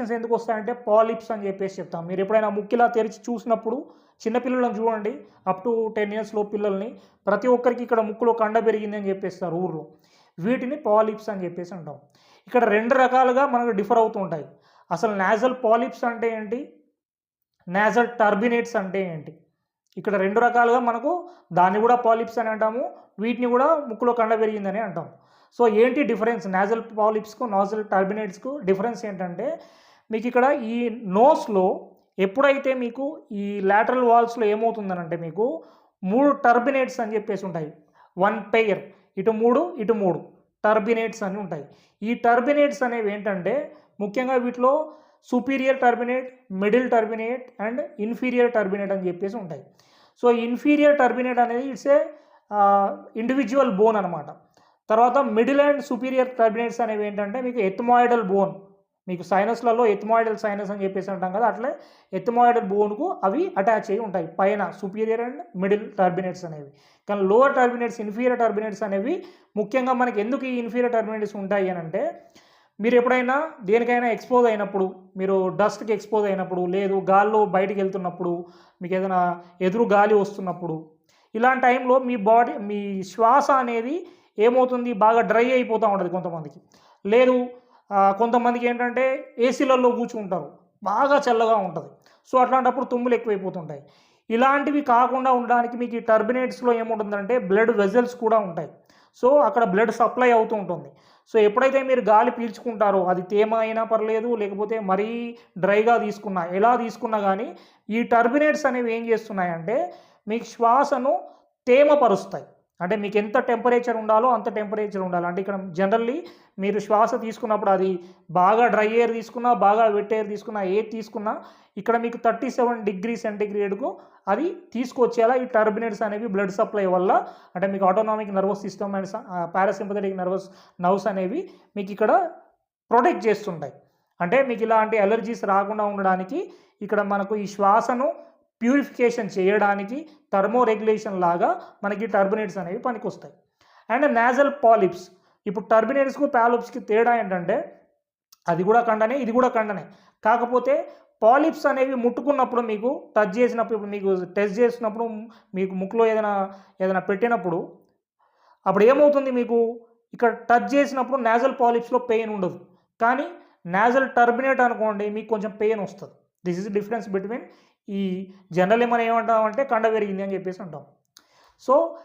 Infections ఎందుకు వస్తాయంటే polyps అని చెప్పేసి చెప్తాం. మీరు ఎప్పుడైనా ముక్కిలా తెరిచి చూసినప్పుడు చిన్నపిల్లలను చూడండి అప్ టు టెన్ ఇయర్స్లో పిల్లల్ని. ప్రతి ఒక్కరికి ఇక్కడ ముక్కులో కండ పెరిగింది అని చెప్పేస్తారు ఊర్లో. వీటిని పాలిప్స్ అని చెప్పేసి అంటాం. ఇక్కడ రెండు రకాలుగా మనకు డిఫర్ అవుతూ ఉంటాయి. అసలు నాజల్ పాలిప్స్ అంటే ఏంటి? నాజల్ టర్బినేట్స్ అంటే ఏంటి? ఇక్కడ రెండు రకాలుగా మనకు దాన్ని కూడా పాలిప్స్ అని అంటాము వీటిని కూడా ముక్కులో కండ పెరిగిందని అంటాం. సో ఏంటి డిఫరెన్స్ నాజల్ పాలిప్స్కు నాజల్ టర్బినేట్స్కు డిఫరెన్స్ ఏంటంటే మీకు ఇక్కడ ఈ నోస్లో ఎప్పుడైతే మీకు ఈ లాటరల్ వాల్స్లో ఏమవుతుందనంటే మీకు మూడు టర్బినేట్స్ అని చెప్పేసి ఉంటాయి. వన్ పెయిర్ ఇటు మూడు ఇటు మూడు టర్బినేట్స్ అని ఉంటాయి. ఈ టర్బినేట్స్ అనేవి ఏంటంటే ముఖ్యంగా వీటిలో superior turbinate middle turbinate and inferior turbinate అని చెప్పేసి ఉంటాయి. సో ఇన్ఫీరియర్ టర్బినేట్ అనేది ఇట్స్ ఏ ఇండివిజువల్ బోన్ అనమాట తర్వాత మిడిల్ అండ్ సుపీరియర్ టర్బినేట్స్ అనేవి ఏంటంటే మీకు ఎత్మాయిడల్ బోన్ మీకు సైనస్లలో ఎత్మాయిడల్ సైనస్ అని చెప్పేసి అంటాం కదా అట్లే ఎత్మాయిడల్ బోన్కు అవి అటాచ్ అయ్యి ఉంటాయి. పైన సుపీరియర్ అండ్ మిడిల్ టర్బినేట్స్ అనేవి. కానీ లోవర్ టర్బినేట్స్ ఇన్ఫీరియర్ టర్బినేట్స్ అనేవి ముఖ్యంగా మనకి ఎందుకు ఈ ఇన్ఫీరియర్ టర్బినేట్స్ ఉంటాయి అని అంటే మీరు ఎప్పుడైనా దేనికైనా ఎక్స్పోజ్ అయినప్పుడు మీరు డస్ట్కి ఎక్స్పోజ్ అయినప్పుడు లేదు గాల్లో బయటికి వెళ్తున్నప్పుడు మీకు ఏదైనా ఎదురు గాలి వస్తున్నప్పుడు ఇలాంటి టైంలో మీ బాడీ మీ శ్వాస అనేది ఏమవుతుంది? బాగా డ్రై అయిపోతూ ఉంటుంది కొంతమందికి. లేదు కొంతమందికి ఏంటంటే ఏసీలలో కూర్చుంటారు. బాగా చల్లగా ఉంటుంది. సో అట్లాంటప్పుడు తుమ్ములు ఎక్కువైపోతుంటాయి. ఇలాంటివి కాకుండా ఉండడానికి మీకు ఈ టర్బినేట్స్లో ఏముంటుందంటే బ్లడ్ వెజల్స్ కూడా ఉంటాయి. సో అక్కడ బ్లడ్ సప్లై అవుతూ ఉంటుంది. సో ఎప్పుడైతే మీరు గాలి పీల్చుకుంటారో అది తేమ అయినా పర్లేదు లేకపోతే మరీ డ్రైగా తీసుకున్నా ఎలా తీసుకున్నా కానీ ఈ టర్బినేట్స్ అనేవి ఏం చేస్తున్నాయంటే మీకు శ్వాసను తేమపరుస్తాయి. అంటే మీకు ఎంత టెంపరేచర్ ఉండాలో అంత టెంపరేచర్ ఉండాలి. అంటే ఇక్కడ జనరల్లీ మీరు శ్వాస తీసుకున్నప్పుడు అది బాగా డ్రై ఎయిర్ తీసుకున్నా బాగా వెట్ ఎయిర్ తీసుకున్నా ఏది తీసుకున్నా ఇక్కడ మీకు థర్టీ సెవెన్ డిగ్రీ సెంటిగ్రేడ్కు అది తీసుకొచ్చేలా ఈ టర్బినేట్స్ అనేవి బ్లడ్ సప్లై వల్ల అంటే మీకు autonomic nervous system and parasympathetic nervous nerves అనేవి మీకు ఇక్కడ ప్రొటెక్ట్ చేస్తుంటాయి. అంటే మీకు ఇలాంటి అలర్జీస్ రాకుండా ఉండడానికి ఇక్కడ మనకు ఈ శ్వాసను ప్యూరిఫికేషన్ చేయడానికి థర్మో రెగ్యులేషన్ లాగా మనకి టర్బినేట్స్ అనేవి పనికొస్తాయి. అండ్ నాజల్ పాలిప్స్ ఇప్పుడు టర్బినేట్స్కు పాలిప్స్కి తేడా ఏంటంటే అది కూడా కండనే ఇది కూడా కండనే. కాకపోతే పాలిప్స్ అనేవి ముట్టుకున్నప్పుడు మీకు టచ్ చేసినప్పుడు ఇప్పుడు మీకు టెస్ట్ చేసినప్పుడు మీకు ముక్కులో ఏదైనా ఏదైనా పెట్టినప్పుడు అప్పుడు ఏమవుతుంది మీకు? ఇక్కడ టచ్ చేసినప్పుడు నాజల్ పాలిప్స్లో పెయిన్ ఉండదు. కానీ నాజల్ టర్బినేట్ అనుకోండి మీకు కొంచెం పెయిన్ వస్తుంది. దిస్ ఇస్ డిఫరెన్స్ బిట్వీన్ ఈ జనరల్ మనం ఏమంటామంటే కండ పెరిగింది అని చెప్పేసి అంటాం. సో